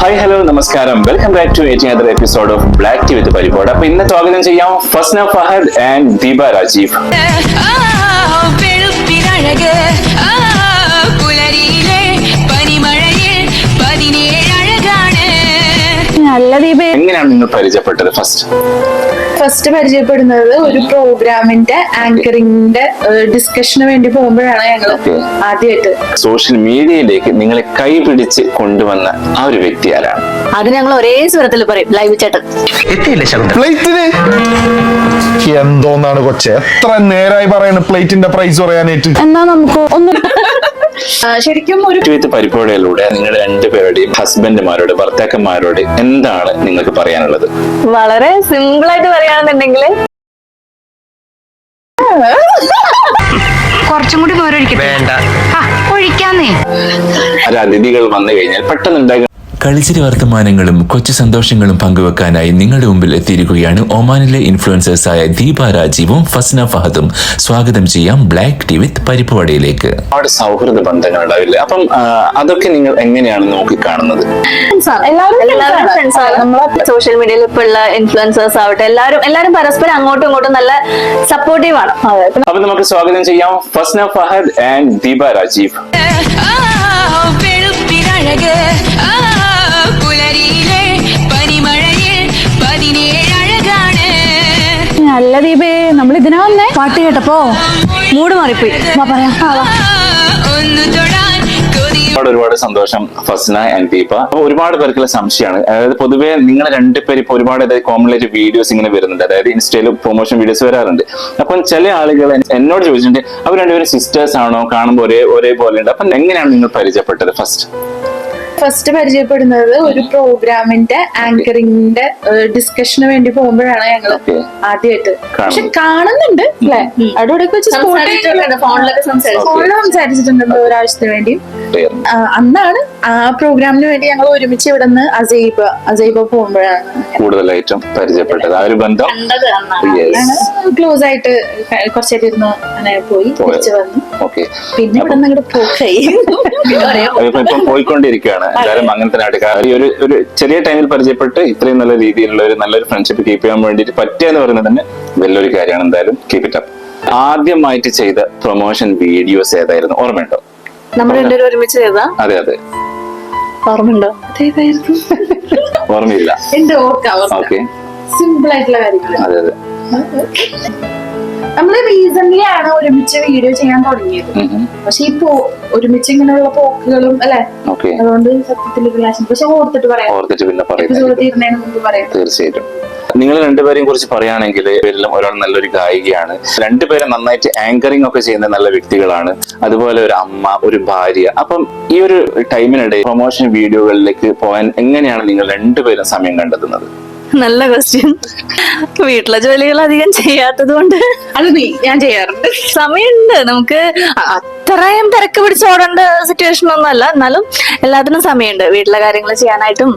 Hi hello നമസ്കാരം welcome back to eighty other episode of black tea with പരിപാടി അപ്പൊ ഇന്ന് സ്വാഗതം ചെയ്യാം ഫസ്ന ഫഹദ് ആൻഡ് ദീപ രാജീവ് നല്ല ദീപ എങ്ങനെയാണ് നിങ്ങൾ പരിചയപ്പെട്ടത് ഫസ്റ്റ് ഫസ്റ്റ് പരിചയപ്പെടുന്നത് ഒരു പ്രോഗ്രാമിന്റെ ആങ്കറിംഗിന്റെ ഡിസ്കഷന് വേണ്ടി പോകുമ്പോഴാണ് ഞങ്ങൾ. ആദ്യമായിട്ട് സോഷ്യൽ മീഡിയയിലേക്ക് നിങ്ങളെ കൈപിടിച്ച് കൊണ്ടുവന്ന ആ ഒരു വ്യക്തി ആരാണ്? അത് ഞങ്ങൾ ഒരേ സ്വരത്തിൽ പറയും ലൈവ് ചേട്ടൻ. പ്ലേറ്റിന് എന്തോന്നാണ് കൊച്ചെ? എത്ര നേരായി പറയുന്നത് പ്ലേറ്റിന്റെ പ്രൈസ് പറയാനായിട്ട്. എന്നാ നമുക്ക് ഒന്ന് ശരിക്കും ഒരു ജീവിത പരിപാടിയിലൂടെ നിങ്ങളുടെ രണ്ടുപേരുടെയും ഹസ്ബൻഡുമാരോട് ഭർത്താക്കന്മാരോട് എന്താണ് നിങ്ങൾക്ക് പറയാനുള്ളത്? വളരെ സിമ്പിൾ ആയിട്ട് പറയുകയാണെന്നുണ്ടെങ്കിൽ കുറച്ചും കൂടി വേണ്ട. ഒഴിക്കാന്നേ. ഒരു അതിഥികൾ വന്നു കഴിഞ്ഞാൽ പെട്ടെന്ന് ഉണ്ടാകുന്ന കളിച്ചിരി വർത്തമാനങ്ങളും കൊച്ചു സന്തോഷങ്ങളും പങ്കുവെക്കാനായി നിങ്ങളുടെ മുമ്പിൽ എത്തിയിരിക്കുകയാണ് ഒമാനിലെ ഇൻഫ്ലുവൻസേഴ്സായ ദീപ രാജീവും ഫസ്ന ഫഹദും. സ്വാഗതം ചെയ്യാം ബ്ലാക്ക് ടി വിത്ത് പരിപ്പുവടയിലേക്ക്. ഒരുപാട് സൗഹൃദ ബന്ധങ്ങൾ ഉണ്ടാവില്ലേ അപ്പം അതൊക്കെ നിങ്ങൾ എങ്ങനെയാണ് എല്ലാവരും ഫ്രണ്ട്സ് നമ്മളെ സോഷ്യൽ മീഡിയയിൽ ഇപ്പൊ ഉള്ള ഇൻഫ്ലുവൻസേഴ്സ് ആവട്ടെ എല്ലാവരും എല്ലാവരും പരസ്പരം അങ്ങോട്ടും ഇങ്ങോട്ടും നല്ല സപ്പോർട്ടീവ് ആണ്. അപ്പൊ നമുക്ക് സ്വാഗതം ചെയ്യാം ഫസ്ന ഫഹദ് ആൻഡ് ദീപ രാജീവ്. പുലരിയിലെ പനിമഴയിൽ നല്ല ദീപേ നമ്മൾ ഇതിനാ വന്നേ? പാട്ട് കേട്ടപ്പോ മൂട് മാറിപ്പോയി. വാ പറയാം ആ, വാ. ഒന്ന് തൊടാൻ കൊതി ഒരുപാട് ഒരുപാട് സന്തോഷം ഫസ്ന ആൻഡ് ദീപ. അപ്പൊ ഒരുപാട് പേർക്കുള്ള സംശയമാണ്. അതായത് പൊതുവെ നിങ്ങൾ രണ്ടുപേരും ഇപ്പൊ ഒരുപാട് കോമണിലായിട്ട് വീഡിയോസ് ഇങ്ങനെ വരുന്നുണ്ട്. അതായത് ഇൻസ്റ്റയിൽ പ്രൊമോഷൻ വീഡിയോസ് വരാറുണ്ട്. അപ്പം ചില ആളുകൾ എൻ- എന്നോട് ചോദിച്ചിട്ടുണ്ട് അവർ രണ്ടുപേരും സിസ്റ്റേഴ്സ് ആണോ? കാണുമ്പോൾ ഒരേ ഒരേപോലെ ഉണ്ട് അപ്പം എങ്ങനെയാണ് നിങ്ങൾ പരിചയപ്പെട്ടത് ഫസ്റ്റ് ഫസ്റ്റ് പരിചയപ്പെടുന്നത് ഒരു പ്രോഗ്രാമിന്റെ ആങ്കറിംഗിന്റെ ഡിസ്കഷന് വേണ്ടി പോകുമ്പോഴാണ് ഞങ്ങൾ. ആദ്യമായിട്ട് പക്ഷെ കാണുന്നുണ്ട് അല്ലെ? അവിടെ വെച്ച് ഫോണിലൊക്കെ സംസാരിച്ചിട്ടുണ്ട് ഒരാവശ്യത്തിന് വേണ്ടി അന്നാണ് ആ പ്രോഗ്രാമിന് വേണ്ടി ഞങ്ങൾ ഒരുമിച്ച് ഇവിടെ നിന്ന് അസൈബ് അസൈബ പോകുമ്പോഴാണ് കൂടുതലായിട്ടും പരിചയപ്പെട്ടത്. ആ ഒരു ബന്ധം? ക്ലോസ് ആയിട്ട് കുറച്ചേരം ഇരുന്ന് അങ്ങനെ പോയി തിരിച്ചു വന്നു. പിന്നെ ഇവിടെ നിന്ന് ഇങ്ങോട്ട് പോയി. പോയിക്കൊണ്ടിരിക്കുകയാണ്. എന്തായാലും അങ്ങനെ തന്നെ ഒരു ഒരു ചെറിയ ടൈമിൽ പരിചയപ്പെട്ട് ഇത്രയും നല്ല രീതിയിലുള്ള ഒരു നല്ലൊരു ഫ്രണ്ട്ഷിപ്പ് കീപ്പ് ചെയ്യാൻ വേണ്ടിയിട്ട് പറ്റുക എന്ന് പറയുന്നത് തന്നെ വലിയൊരു കാര്യമാണ്. എന്തായാലും കീപ്പ് ഇറ്റ് അപ്പ് ആദ്യമായിട്ട് ചെയ്ത പ്രൊമോഷൻ വീഡിയോസ് ഏതായിരുന്നു? ഓർമ്മയുണ്ടോ? നമ്മൾ രണ്ടുപേരും ഒരുമിച്ച് ചെയ്താ അതെ അതെ. ഓർമ്മയുണ്ടോ? ഓർമ്മയില്ല. എന്റെ ഓർക്കാം ഓക്കെ. സിമ്പിൾ ആയിട്ടുള്ള കാര്യങ്ങൾ അതെ അതെ. നമ്മൾ റീസൺലി ആണ് ഒരുമിച്ച് വീഡിയോ ചെയ്യാൻ തുടങ്ങിയത്. പക്ഷെ ഈ പോ ഒരുമിച്ച് ഇങ്ങനെയുള്ള പോക്കുകളും അല്ലെ? അതുകൊണ്ട് സത്യത്തിൽ പക്ഷെ ഓർത്തിട്ട് പറയാം. ഓർത്തിട്ട് പിന്നെ പറയാം. തീർച്ചയായിട്ടും. നിങ്ങൾ രണ്ടുപേരെയും കുറിച്ച് പറയുകയാണെങ്കിൽ ഇവരെല്ലാം ഒരാൾ നല്ലൊരു ഗായികയാണ്. രണ്ടുപേരും നന്നായിട്ട് ആങ്കറിംഗ് ഒക്കെ ചെയ്യുന്ന നല്ല വ്യക്തികളാണ്. അതുപോലെ ഒരു അമ്മ ഒരു ഭാര്യ. അപ്പം ഈ ഒരു ടൈമിനിടയിൽ പ്രൊമോഷൻ വീഡിയോകളിലേക്ക് പോകാൻ എങ്ങനെയാണ് നിങ്ങൾ രണ്ടുപേരും സമയം കണ്ടെത്തുന്നത്? നല്ല ക്വസ്റ്റ്യൻ വീട്ടിലെ ജോലികൾ അധികം ചെയ്യാത്തത് കൊണ്ട് അത് നീ ഞാൻ ചെയ്യാറുണ്ട്. സമയമുണ്ട്. നമുക്ക് അത്രയും തിരക്ക് പിടിച്ച് ഓടേണ്ട സിറ്റുവേഷൻ ഒന്നും അല്ല. എന്നാലും എല്ലാത്തിനും സമയമുണ്ട്. വീട്ടിലെ കാര്യങ്ങൾ ചെയ്യാനായിട്ടും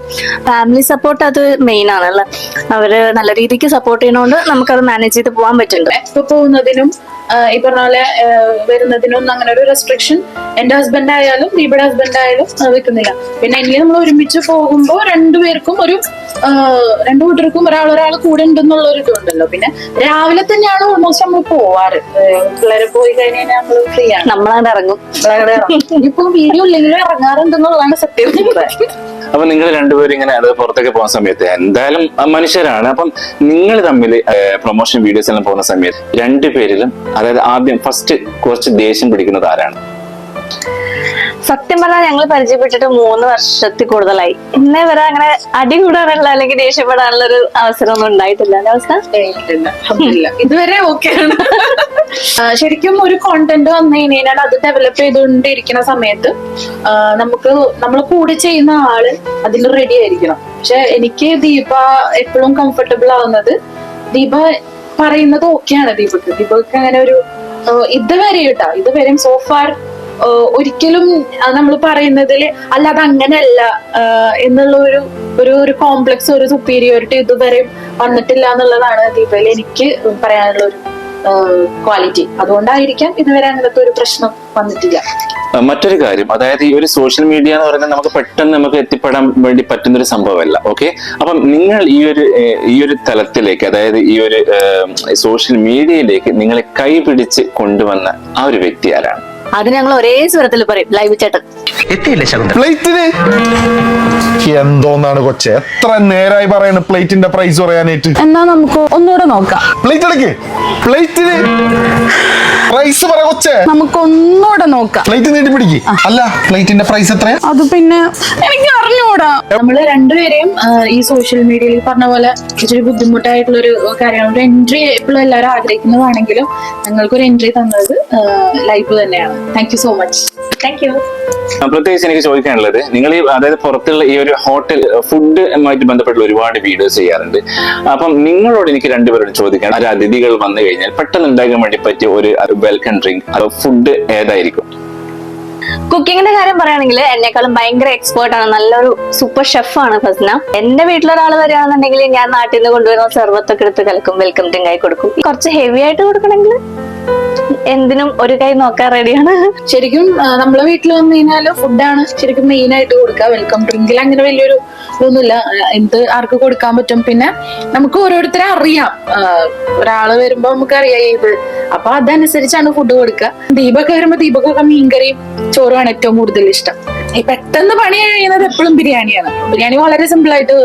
ഫാമിലി സപ്പോർട്ട് അത് മെയിൻ ആണല്ലോ അവർ നല്ല രീതിക്ക് സപ്പോർട്ട് ചെയ്യണോണ്ട് നമുക്കത് മാനേജ് ചെയ്ത് പോകാൻ പറ്റുന്നുണ്ട്. ഇപ്പൊ പോകുന്നതിനും ഈ പറഞ്ഞ പോലെ വരുന്നതിനൊന്നും വരുന്നതിനും അങ്ങനെ ഒരു റെസ്ട്രിക്ഷൻ എന്റെ ഹസ്ബൻഡ് ആയാലും ദീപയുടെ ഹസ്ബൻഡ് ആയാലും വെക്കുന്നില്ല പിന്നെ ഇനി നമ്മൾ ഒരുമിച്ച് പോകുമ്പോൾ രണ്ടുപേർക്കും ഒരു രണ്ടു കൂട്ടർക്കും ഒരാൾ ഒരാൾ കൂടെ ഉണ്ടെന്നുള്ള ഒരു ഇതുണ്ടല്ലോ. പിന്നെ രാവിലെ തന്നെയാണ് ഓൾമോസ്റ്റ് നമ്മൾ പോവാറ്. പിള്ളേരെ പോയി കഴിഞ്ഞാൽ നമ്മൾ ഫ്രീ ആണ്. നമ്മളങ്ങനെ ഇറങ്ങും. ഇപ്പൊ വീഡിയോ ഇല്ലെങ്കിലും ഇറങ്ങാറുണ്ടെന്നുള്ളതാണ് സത്യം. അപ്പൊ നിങ്ങൾ രണ്ടുപേരും ഇങ്ങനെ അത് പുറത്തേക്ക് പോകുന്ന സമയത്ത് എന്തായാലും മനുഷ്യരാണ്. അപ്പം നിങ്ങൾ തമ്മിൽ പ്രൊമോഷൻ വീഡിയോസ് എല്ലാം പോകുന്ന സമയത്ത് രണ്ടുപേരിലും അതായത് ആദ്യം ഫസ്റ്റ് കുറച്ച് ദേഷ്യം പിടിക്കുന്നത് ആരാണ്? സത്യം പറഞ്ഞാൽ ഞങ്ങൾ പരിചയപ്പെട്ടിട്ട് മൂന്ന് വർഷത്തിൽ കൂടുതലായി. ഇന്നേ വരെ അങ്ങനെ അടി കൂടാനുള്ള അല്ലെങ്കിൽ ദേഷ്യപ്പെടാനുള്ള ഒരു അവസരം ഒന്നും ഉണ്ടായിട്ടില്ല. അവസ്ഥ. ഇതുവരെ ഓക്കെ ശരിക്കും ഒരു കോണ്ടന്റ് വന്നു കഴിഞ്ഞാൽ അത് ഡെവലപ്പ് ചെയ്തുകൊണ്ടിരിക്കുന്ന സമയത്ത് നമുക്ക് നമ്മൾ കൂടെ ചെയ്യുന്ന ആൾ അതിന് റെഡി ആയിരിക്കണം. പക്ഷെ എനിക്ക് ദീപ എപ്പോഴും കംഫർട്ടബിൾ ആവുന്നത് ദീപ പറയുന്നത് ഓക്കെയാണ് ദീപക്ക്. ദീപക്ക് അങ്ങനെ ഒരു ഇതുവരെ കേട്ടോ. ഇതുവരെയും സോഫാർ ഒരിക്കലും നമ്മൾ പറയുന്നതിൽ അല്ല അത് അങ്ങനെയല്ല എന്നുള്ള ഒരു ഒരു ഒരു കോംപ്ലക്സ് ഒരു സുപ്പീരിയോറിറ്റി ഇതുവരെ വന്നിട്ടില്ല എന്നുള്ളതാണ് ദീപയിൽ എനിക്ക് പറയാനുള്ള ഒരു ക്വാളിറ്റി അതുകൊണ്ടായിരിക്കാം ഇതുവരെ അങ്ങനത്തെ ഒരു പ്രശ്നം വന്നിട്ടില്ല. മറ്റൊരു കാര്യം. അതായത് ഈ ഒരു സോഷ്യൽ മീഡിയ എന്ന് പറയുന്നത് നമുക്ക് പെട്ടെന്ന് നമുക്ക് എത്തിപ്പെടാൻ വേണ്ടി പറ്റുന്ന ഒരു സംഭവമല്ല. ഓക്കെ അപ്പം നിങ്ങൾ ഈ ഒരു ഈ ഒരു തലത്തിലേക്ക് അതായത് ഈ ഒരു സോഷ്യൽ മീഡിയയിലേക്ക് നിങ്ങളെ കൈപിടിച്ച് കൊണ്ടുവന്ന ആ ഒരു വ്യക്തി ആരാണ്? അത് ഞങ്ങൾ ഒരേ സ്വരത്തിൽ പറയും ലൈവ് ചേട്ടൻ. പ്ലേറ്റിന്? എന്തോന്നാണ് കൊച്ചെ? എത്ര നേരായി പറയണ് പ്ലേറ്റിന്റെ പ്രൈസ് പറയാനായിട്ട് എന്നാ നമുക്ക് ഒന്നുകൂടെ നോക്കാം. പ്ലേറ്റ് എടുക്ക്. പ്ലേറ്റിന്? പ്രൈസ് പറ കൊച്ചേ. നമുക്ക് ഒന്നുകൂടെ നോക്കാം. പ്ലേറ്റ് നീട്ടി പിടിക്ക്. അല്ല പ്ലേറ്റിന്റെ പ്രൈസ് എത്രയാ? അത് പിന്നെ എനിക്ക് അറിഞ്ഞൂടാ നമ്മൾ രണ്ടുപേരെയും ആ, ഈ സോഷ്യൽ മീഡിയയിൽ പറഞ്ഞ പോലെ ഇച്ചിരി ബുദ്ധിമുട്ടായിട്ടുള്ള ഒരു കാര്യമാണ്. ഒരു എൻട്രി എപ്പോഴും എല്ലാവരും ആഗ്രഹിക്കുന്നതാണെങ്കിലും ഞങ്ങൾക്ക് ഒരു എൻട്രി തന്നത് ലൈഫ് തന്നെയാണ്. Thank you so much thank you ആ, പ്രത്യേകിച്ച് എനിക്ക് ചോദിക്കാനുള്ളത് നിങ്ങൾ ഈ അതായത് പുറത്തുള്ള ഈ ഒരു ഹോട്ടൽ ഫുഡ് ഫുഡുമായിട്ട് ബന്ധപ്പെട്ടുള്ള ഒരുപാട് വീഡിയോസ് ചെയ്യാറുണ്ട്. അപ്പം നിങ്ങളോട് എനിക്ക് രണ്ടുപേരോട് ചോദിക്കാൻ ഒരു അതിഥികൾ വന്നു കഴിഞ്ഞാൽ പെട്ടെന്ന് ഉണ്ടാക്കാൻ വേണ്ടി പറ്റിയ ഒരു വെൽക്കം ഡ്രിങ്ക് അതോ ഫുഡ് ഏതായിരിക്കും? കുക്കിങ്ങിന്റെ കാര്യം പറയുകയാണെങ്കിൽ എന്നെക്കാളും ഭയങ്കര എക്സ്പേർട്ട് ആണ്. നല്ലൊരു സൂപ്പർ ഷെഫാണ് ഫസ്ന. എന്റെ വീട്ടിലൊരാൾ വരികയാണെന്നുണ്ടെങ്കിൽ ഞാൻ നാട്ടിൽ നിന്ന് കൊണ്ടുവരുന്ന സർവത്തൊക്കെ എടുത്ത് കലക്കും വെൽക്കം ഡ്രിങ്ക് ആയി കൊടുക്കും. കുറച്ച് ഹെവി ആയിട്ട് കൊടുക്കണമെങ്കിൽ എന്തിനും ഒരു കൈ നോക്കാൻ റെഡിയാണ് ശരിക്കും നമ്മളെ വീട്ടിൽ വന്നു കഴിഞ്ഞാൽ ഫുഡാണ് ശരിക്കും മെയിൻ ആയിട്ട് കൊടുക്കുക വെൽക്കം ഡ്രിങ്കിൽ അങ്ങനെ വലിയൊരു ഇതൊന്നുമില്ല. എന്ത് ആർക്ക് കൊടുക്കാൻ പറ്റും. പിന്നെ നമുക്ക് ഓരോരുത്തരെ അറിയാം. ഒരാൾ വരുമ്പോ നമുക്ക് അറിയാം ഇത്. അപ്പൊ അതനുസരിച്ചാണ് ഫുഡ് കൊടുക്കുക ദീപൊക്കെ വരുമ്പോ ദീപക്കൊക്കെ മീൻകറിയും ചോറുമാണ് ഏറ്റവും കൂടുതൽ ഇഷ്ടം. പെട്ടെന്ന് പണി കഴിയുന്നത് എപ്പോഴും ബിരിയാണിയാണ്. ബിരിയാണി വളരെ സിമ്പിൾ ആയിട്ട്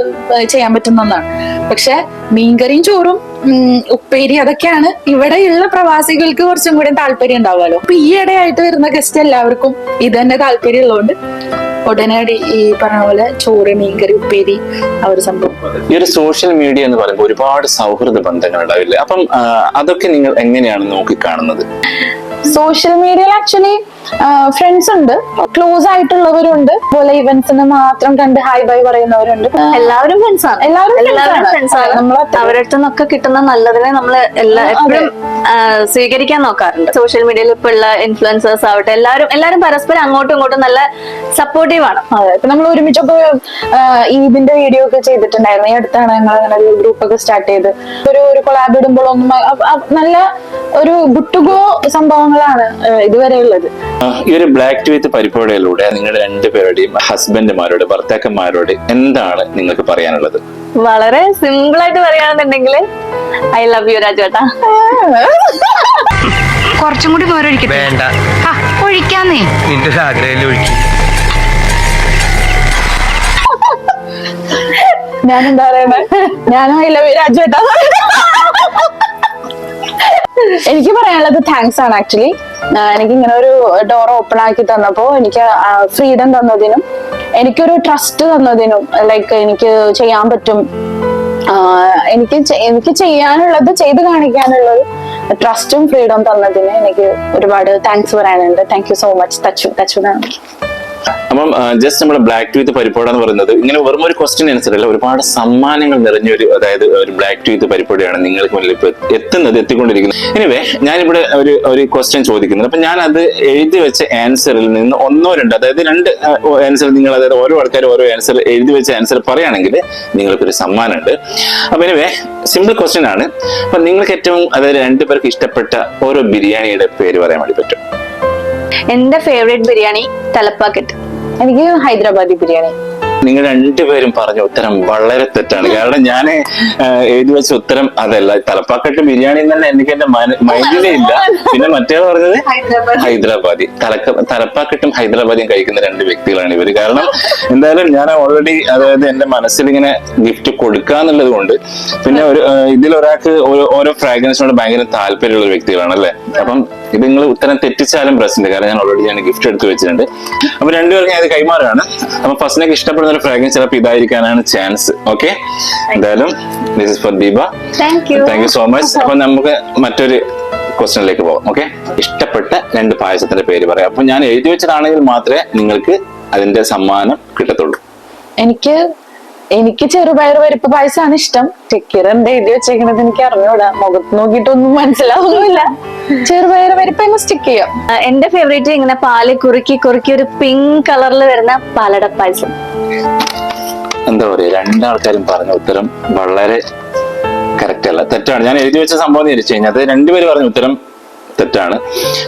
ചെയ്യാൻ പറ്റുന്ന ഒന്നാണ്. പക്ഷെ മീൻകറിയും ചോറും ഉപ്പേരി അതൊക്കെയാണ് ഇവിടെയുള്ള പ്രവാസികൾക്ക് കുറച്ചും കൂടി താല്പര്യം ഉണ്ടാവുമല്ലോ. അപ്പൊ ഈ ഇടയായിട്ട് വരുന്ന ഗസ്റ്റ് എല്ലാവർക്കും ഇത് തന്നെ താല്പര്യം ഉള്ളതുകൊണ്ട് ഉടനടി ഈ പറഞ്ഞ പോലെ ചോറ് മീൻകറി ഉപ്പേരി ആ ഒരു സംഭവം. ഈ ഒരു സോഷ്യൽ മീഡിയ എന്ന് പറയുമ്പോൾ ഒരുപാട് സൗഹൃദ ബന്ധങ്ങൾ ഉണ്ടാവില്ലേ? അപ്പം അതൊക്കെ നിങ്ങൾ എങ്ങനെയാണ് നോക്കിക്കാണുന്നത്? സോഷ്യൽ മീഡിയയിൽ ആക്ച്വലി ഫ്രണ്ട്സ് ഉണ്ട്. ക്ലോസ് ആയിട്ടുള്ളവരുണ്ട്. പോലെ ഇവന്റ്സിന് മാത്രം കണ്ട് ഹായ് ബൈ പറയുന്നവരുണ്ട്. എല്ലാവരും ഫ്രണ്ട്സ് ആണ്. എല്ലാവരും എല്ലാവരും. ഫ്രണ്ട്സ് ആണ്. നമ്മൾ അത്ര- അവരുടെ നിന്നൊക്കെ കിട്ടുന്ന നല്ലതിനെ നമ്മൾ എല്ലാ എപ്പോഴും സ്വീകരിക്കാൻ നോക്കാറുണ്ട്. സോഷ്യൽ മീഡിയയിൽ ഇപ്പൊ ഉള്ള ഇൻഫ്ലുവൻസേഴ്സ് ആവട്ടെ എല്ലാവരും എല്ലാവരും പരസ്പരം അങ്ങോട്ടും ഇങ്ങോട്ടും നല്ല സപ്പോർട്ടീവ് ആണ്. അതെ. ഇപ്പൊ നമ്മൾ ഒരുമിച്ച് ഈദിന്റെ വീഡിയോ ഒക്കെ ചെയ്തിട്ടുണ്ടായിരുന്നു. ഈ അടുത്താണ് ഞങ്ങൾ അങ്ങനെ ഒരു ഗ്രൂപ്പ് ഒക്കെ സ്റ്റാർട്ട് ചെയ്ത്. ഒരു ഒരു കൊളാബ് ഇടുമ്പോഴൊന്നും നല്ല ഒരു ഗുഡ് ടു ആ, ഇതുവരെ ഉള്ളത് ആ, ഈ ഒരു ബ്ലാക്ക് ട്വീത്ത് പരിപാടിയിലൂടെ നിങ്ങളുടെ രണ്ടുപേരുടെയും ഹസ്ബൻഡുമാരോട് ഭർത്താക്കന്മാരോട് എന്താണ് നിങ്ങൾക്ക് പറയാനുള്ളത്? വളരെ സിമ്പിൾ ആയിട്ട് പറയുകയാണെന്നുണ്ടെങ്കിൽ ഐ ലവ് യു രാജുവേട്ടാ. കുറച്ചും കൂടി മോരൊഴിക്കട്ടെ വേണ്ട. ആ, ഒഴിക്കാന്നേ. നിന്റെ ആഗ്രഹം ഒഴിക്കും. ഞാൻ എന്താ പറയണേ? ഞാനും ഐ ലവ് യു രാജുവേട്ടാ. എനിക്ക് പറയാനുള്ളത് താങ്ക്സ് ആണ് ആക്ച്വലി എനിക്ക് ഇങ്ങനെ ഒരു ഡോർ ഓപ്പൺ ആക്കി തന്നപ്പോ എനിക്ക് ഫ്രീഡം തന്നതിനും എനിക്കൊരു ട്രസ്റ്റ് തന്നതിനും ലൈക്ക് എനിക്ക് ചെയ്യാൻ പറ്റും. എനിക്ക് എനിക്ക് ചെയ്യാനുള്ളത് ചെയ്ത് കാണിക്കാനുള്ള ഒരു ട്രസ്റ്റും ഫ്രീഡം തന്നതിന് എനിക്ക് ഒരുപാട് താങ്ക്സ് പറയാനുണ്ട്. താങ്ക് യു സോ മച്ച് തച്ചു തച്ചു അപ്പം ജസ്റ്റ് നമ്മുടെ ബ്ലാക്ക് ടൂത്ത് പരിപാടി എന്ന് പറയുന്നത് ഇങ്ങനെ വെറും ഒരു ക്വസ്റ്റ്യൻ ആൻസർ അല്ല ഒരുപാട് സമ്മാനങ്ങൾ നിറഞ്ഞ ഒരു അതായത് ഒരു ബ്ലാക്ക് ടൂത്ത് പരിപാടിയാണ് നിങ്ങൾക്ക് മുന്നിൽ ഇപ്പൊ എത്തുന്നത് എത്തിക്കൊണ്ടിരിക്കുന്നത്. എനിവേ ഞാനിവിടെ ഒരു ഒരു ക്വസ്റ്റ്യൻ ചോദിക്കുന്നത് അപ്പൊ ഞാൻ അത് എഴുതി വെച്ച ആൻസറിൽ നിന്ന് ഒന്നോ രണ്ടോ അതായത് രണ്ട് ആൻസർ നിങ്ങൾ അതായത് ഓരോ ആൾക്കാർ ഓരോ ആൻസർ എഴുതി വെച്ച ആൻസർ പറയുകയാണെങ്കിൽ നിങ്ങൾക്കൊരു സമ്മാനമുണ്ട്. അപ്പൊ എനിവേ സിമ്പിൾ ക്വസ്റ്റ്യൻ ആണ്. അപ്പൊ നിങ്ങൾക്ക് ഏറ്റവും അതായത് രണ്ടുപേർക്ക് ഇഷ്ടപ്പെട്ട ഓരോ ബിരിയാണിയുടെ പേര് പറയാൻ വേണ്ടി പറ്റും. എന്റെ ഫേവറേറ്റ് ബിരിയാണി തലപ്പാക്കറ്റ്. എനിക്ക് ഹൈദരാബാദി ബിരിയാണി. നിങ്ങൾ രണ്ടുപേരും പറഞ്ഞ ഉത്തരം വളരെ തെറ്റാണ്. കാരണം ഞാൻ എഴുതി വെച്ച ഉത്തരം അതല്ല. തലപ്പാക്കട്ട് ബിരിയാണി തന്നെ എനിക്ക് എന്റെ മൈൻഡിലേ ഇല്ല. പിന്നെ മറ്റേ പറഞ്ഞത് ഹൈദരാബാദി. തലക്ക തലപ്പാക്കട്ടും ഹൈദരാബാദിയും കഴിക്കുന്ന രണ്ട് വ്യക്തികളാണ് ഇവർ. കാരണം എന്തായാലും ഞാൻ ഓൾറെഡി അതായത് എന്റെ മനസ്സിൽ ഇങ്ങനെ ഗിഫ്റ്റ് കൊടുക്കാന്നുള്ളത് കൊണ്ട് പിന്നെ ഒരു ഇതിൽ ഒരാൾക്ക് ഓരോ ഫ്രാഗ്രൻസിനോട് ഭയങ്കര താല്പര്യമുള്ള വ്യക്തികളാണ് അല്ലെ? അപ്പം ഇത് നിങ്ങൾ ഉത്തരം തെറ്റിച്ചാലും പ്രശ്നമില്ല. കാരണം ഞാൻ ഓൾറെഡി ഞാൻ ഗിഫ്റ്റ് എടുത്ത് വെച്ചിട്ടുണ്ട്. അപ്പൊ രണ്ടുപേർക്കും ഞാൻ ഇത് കൈമാറുകയാണ്. അപ്പൊ ഫസ്റ്റിനൊക്കെ ഇഷ്ടപ്പെടുന്ന ഒരു ഫ്രാഗ്രൻസ് ചിലപ്പോൾ ഇതായിരിക്കാനാണ് ചാൻസ് ഓക്കെ എന്തായാലും this is for Deepa thank you thank you so much അപ്പൊ നമുക്ക് മറ്റൊരു ക്വസ്റ്റനിലേക്ക് പോകാം ഓക്കെ ഇഷ്ടപ്പെട്ട രണ്ട് പായസത്തിന്റെ പേര് പറയാം. അപ്പൊ ഞാൻ എഴുതി വെച്ചതാണെങ്കിൽ മാത്രമേ നിങ്ങൾക്ക് അതിന്റെ സമ്മാനം കിട്ടത്തുള്ളൂ. എനിക്ക് എനിക്ക് ചെറുപയർ പരിപ്പ് പായസമാണ് ഇഷ്ടം. എന്താ എഴുതി വെച്ചേക്കണത് എനിക്ക് അറിഞ്ഞൂടാ. മുഖത്ത് നോക്കിയിട്ടൊന്നും മനസ്സിലാവുന്നില്ല ചെറുപയർ പരിപ്പ് സ്റ്റിക്ക് ചെയ്യാം. എന്റെ ഫേവറേറ്റ് ഇങ്ങനെ പാൽ കുറുക്കി കുറുക്കി ഒരു പിങ്ക് കളറിൽ വരുന്ന പാലട പായസം എന്താ പറയാ രണ്ടാൾക്കാരും പറഞ്ഞ ഉത്തരം വളരെ കറക്റ്റ് അല്ല. തെറ്റാണ്. ഞാൻ എഴുതി വെച്ച സംഭവം എന്ന് ചോദിച്ചു കഴിഞ്ഞാൽ അത് രണ്ടുപേര് പറഞ്ഞ ഉത്തരം തെറ്റാണ്.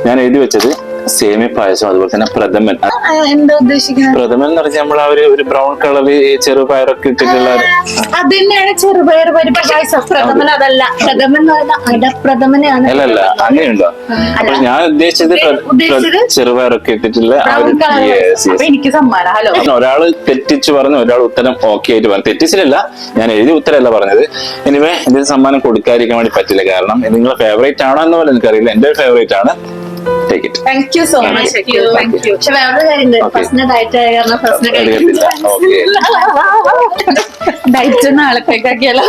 ഞാൻ എഴുതി വെച്ചത് സേമിയ പായസം അതുപോലെ തന്നെ പ്രഥമൻ. അത് എന്താ ഉദ്ദേശിക്കുന്നത്? പ്രഥമൻ എന്ന് പറഞ്ഞാൽ നമ്മൾ ആ ഒരു ഒരു ബ്രൗൺ കളറ് ചെറുപയറൊക്കെ ഇട്ടിട്ടുള്ള അത് തന്നെയാണ് ചെറുപയർ പരിപ്പ് പായസം പ്രഥമൻ അതല്ല. പ്രഥമൻ എന്ന് പറഞ്ഞാൽ അടപ്രഥമനാണ് അല്ല അല്ല അങ്ങനെയുണ്ടോ? അപ്പൊ ഞാൻ ഉദ്ദേശിച്ചത് ചെറുപയറൊക്കെ ഇട്ടിട്ടുള്ള കളർ എനിക്ക് സമ്മാനം. ഹലോ ഒരാൾ തെറ്റിച്ച് പറഞ്ഞു ഒരാൾ ഉത്തരം ഓക്കെ ആയിട്ട് പറഞ്ഞു. തെറ്റിച്ചില്ല ഞാൻ എഴുതി ഉത്തരമല്ല പറഞ്ഞത്. എനിവേ ഇതിന് സമ്മാനം കൊടുക്കാതിരിക്കാൻ വേണ്ടി പറ്റില്ല. കാരണം നിങ്ങളെ ഫേവറേറ്റ് ആണോ എന്ന് പോലെ എനിക്കറിയില്ല. എന്റെ ഫേവറേറ്റ് ആണ്. Take it thank you so much thank you പക്ഷെ വേറൊരു കാര്യം ഫസ്റ്റ് ഡയറ്റ് ആയ കാരണം ഫസ്റ്റ് ഡയറ്റ് നാളത്തേക്കാക്കിയല്ലോ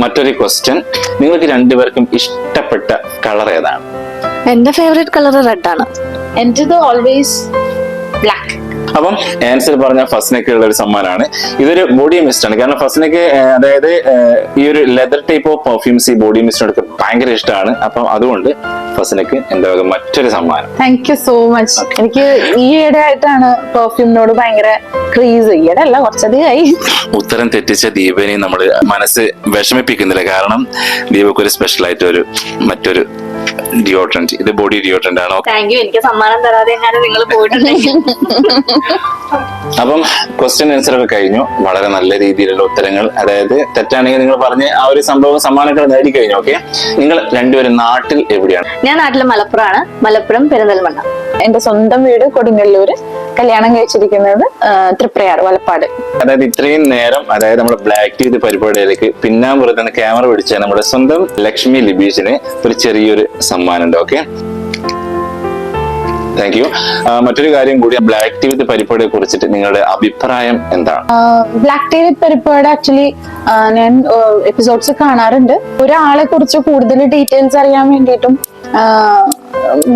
മറ്റൊരു ക്വസ്റ്റ്യൻ നിങ്ങൾക്ക് രണ്ടുപേർക്കും ഇഷ്ടപ്പെട്ട കളർ ഏതാണ്? എന്റെ ഫേവറേറ്റ് കളർ റെഡ് ആണ്. എന്റേത് ഓൾവേസ് ബ്ലാക്ക് അപ്പം ആൻസർ പറഞ്ഞ ഫസ്നക്ക് ഉള്ള ഒരു സമ്മാനമാണ് ഇതൊരു ബോഡി മിസ്റ്റ് ആണ്. കാരണം ഫസ്നക്ക് അതായത് ഈ ഒരു ലെതർ ടൈപ്പ് ഓഫ് പെർഫ്യൂംസ് ഈ ബോഡി മിസ്റ്റിനൊക്കെ ഭയങ്കര ഇഷ്ടമാണ്. അപ്പം അതുകൊണ്ട് ഫസ്നക്ക് എന്താ പറയുക മറ്റൊരു സമ്മാനം. താങ്ക് യു സോ മച്ച് എനിക്ക് ഈയിടെ ആയിട്ടാണ് പെർഫ്യൂമിനോട് ഭയങ്കര ക്രീസ് ഈയിടെ അല്ല കുറച്ചധികമായി ഉത്തരം തെറ്റിച്ച ദീപനെ നമ്മൾ മനസ്സ് വിഷമിപ്പിക്കുന്നില്ല. കാരണം ദീപക്ക് ഒരു സ്പെഷ്യൽ ആയിട്ട് ഒരു മറ്റൊരു ഡിയോഡ്രന്റ് ഇത് ബോഡി ഡിയോഡ്രന്റ് ആണോ? താങ്ക് യു എനിക്ക് സമ്മാനം തരാതെ നിങ്ങൾ പോയിട്ടുണ്ടെങ്കിൽ. അപ്പം ക്വസ്റ്റ്യൻ ആൻസർ ഒക്കെ കഴിഞ്ഞു. വളരെ നല്ല രീതിയിലുള്ള ഉത്തരങ്ങൾ. അതായത് തെറ്റാണെങ്കിൽ നിങ്ങൾ പറഞ്ഞ് ആ ഒരു സംഭവം സമ്മാനങ്ങൾ നേടി കഴിഞ്ഞു ഓക്കെ നിങ്ങൾ രണ്ടുപേരും നാട്ടിൽ എവിടെയാണ്? ഞാൻ നാട്ടിലെ മലപ്പുറമാണ്. മലപ്പുറം പെരിന്തൽമണ്ണ. എന്റെ സ്വന്തം വീട് കൊടുങ്ങല്ലൂര്. കല്യാണം കഴിച്ചിരിക്കുന്നത് തൃപ്രയാർ വലപ്പാട്. അതായത് ഇത്രയും നേരം അതായത് നമ്മുടെ ബ്ലാക്ക് ടീത് പരിപാടിയിലേക്ക് പിന്നാമ്പുറത്ത് ക്യാമറ പിടിച്ച നമ്മുടെ സ്വന്തം ലക്ഷ്മി ലിബീഷിന് ഒരു ചെറിയൊരു സമ്മാനം ഉണ്ട് ഓക്കെ താങ്ക് യു മറ്റൊരു കാര്യം കൂടി ബ്ലാക്ക് ടീവിത്ത് പരിപാടിയെ കുറിച്ചിട്ട് നിങ്ങളുടെ അഭിപ്രായം എന്താണ്? ബ്ലാക്ക് ടീ വിത്ത് പരിപ്പാട് ആക്ച്വലി ഞാൻ എപ്പിസോഡ്സ് കാണാറുണ്ട്. ഒരാളെ കുറിച്ച് കൂടുതൽ ഡീറ്റെയിൽസ് അറിയാൻ വേണ്ടിയിട്ടും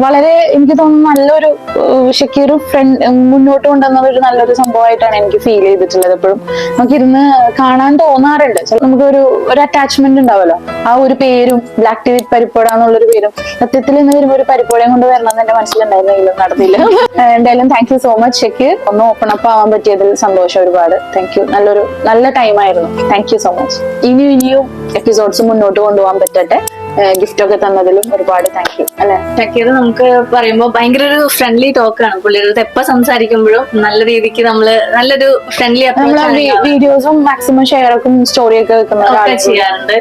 വളരെ എനിക്ക് തോന്നുന്നു നല്ലൊരു ഷക്കീർ ഫ്രണ്ട് മുന്നോട്ട് കൊണ്ടുവന്ന ഒരു നല്ലൊരു സംഭവമായിട്ടാണ് എനിക്ക് ഫീൽ ചെയ്തിട്ടുള്ളത് എപ്പോഴും. നമുക്കിരുന്ന് കാണാൻ തോന്നാറുണ്ട്. നമുക്ക് നമുക്കൊരു ഒരു അറ്റാച്ച്മെന്റ് ഉണ്ടാവല്ലോ. ആ ഒരു പേരും ബ്ലാക്ക് ടി വിത്ത് പരിപ്പോട എന്നുള്ളൊരു പേരും സത്യത്തിൽ ഇന്ന് വരുമ്പോൾ ഒരു പരിപ്പോടയും കൊണ്ട് വരണം എന്ന് എന്റെ മനസ്സിലുണ്ടായിരുന്നെങ്കിലും നടന്നില്ല. എന്തായാലും താങ്ക് യു സോ മച്ച് ഷെക്ക് ഒന്ന് ഓപ്പൺ അപ്പ് ആവാൻ പറ്റിയതിൽ സന്തോഷം ഒരുപാട്. താങ്ക് യു നല്ലൊരു നല്ല ടൈം ആയിരുന്നു. താങ്ക് യു സോ മച്ച് ഇനിയും ഇനിയും എപ്പിസോഡ്സ് മുന്നോട്ട് കൊണ്ടുപോകാൻ പറ്റട്ടെ. ഗിഫ്റ്റ് ഒക്കെ തന്നതിലും ഒരുപാട് താങ്ക് യു അല്ലെ? ഷക്കീർ നമുക്ക് പറയുമ്പോൾ ഭയങ്കര ഒരു ഫ്രണ്ട്ലി ടോക്കാണ് പുള്ളിയുടെ എപ്പോ സംസാരിക്കുമ്പോഴും നല്ല രീതിക്ക് നമ്മൾ നല്ലൊരു ഫ്രണ്ട്ലി വീഡിയോസും മാക്സിമം ഷെയറൊക്കെ സ്റ്റോറിയൊക്കെ ഒക്കെ ചെയ്യാറുണ്ട്.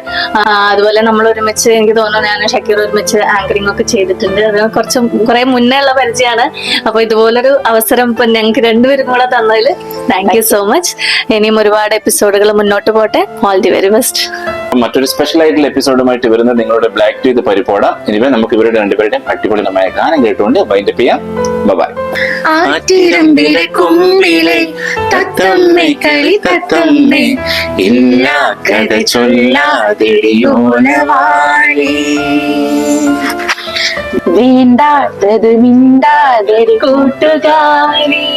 അതുപോലെ നമ്മൾ ഒരുമിച്ച് എനിക്ക് തോന്നുന്നു ഞാൻ ഷക്കീർ ഒരുമിച്ച് ആങ്കറിംഗ് ഒക്കെ ചെയ്തിട്ടുണ്ട്. അത് കുറച്ച് കുറെ മുന്നേ ഉള്ള പരിചയമാണ് അപ്പൊ ഇതുപോലൊരു അവസരം ഇപ്പൊ ഞങ്ങൾക്ക് രണ്ടുപേരും കൂടെ തന്നതിൽ താങ്ക് യു സോ മച്ച് ഇനിയും ഒരുപാട് എപ്പിസോഡുകൾ മുന്നോട്ട് പോട്ടെ. ഓൾ ദി വെരി ബെസ്റ്റ് മറ്റൊരു സ്പെഷ്യൽ ആയിട്ടുള്ള എപ്പിസോഡുമായിട്ട് വരുന്നത് നിങ്ങളുടെ ബ്ലാക്ക് ടീത് പരിപോട ഇനിവേ നമുക്ക് ഇവരുടെ രണ്ടുപേരുടെയും അടിപൊളിതമായ ഗാനം കേട്ടുകൊണ്ട് വൈൻഡപ്പ് ചെയ്യാം. ബൈ ആറ്റിരമ്പിലെ കുമ്പിലെ തത്തമ്മേ കളി തത്തമ്മേ ഇല്ലാ കഥ ചൊല്ലാതിടിയോലവാളി വേണ്ടാത്തത് മിണ്ടാതെ കൂട്ടുകാരി.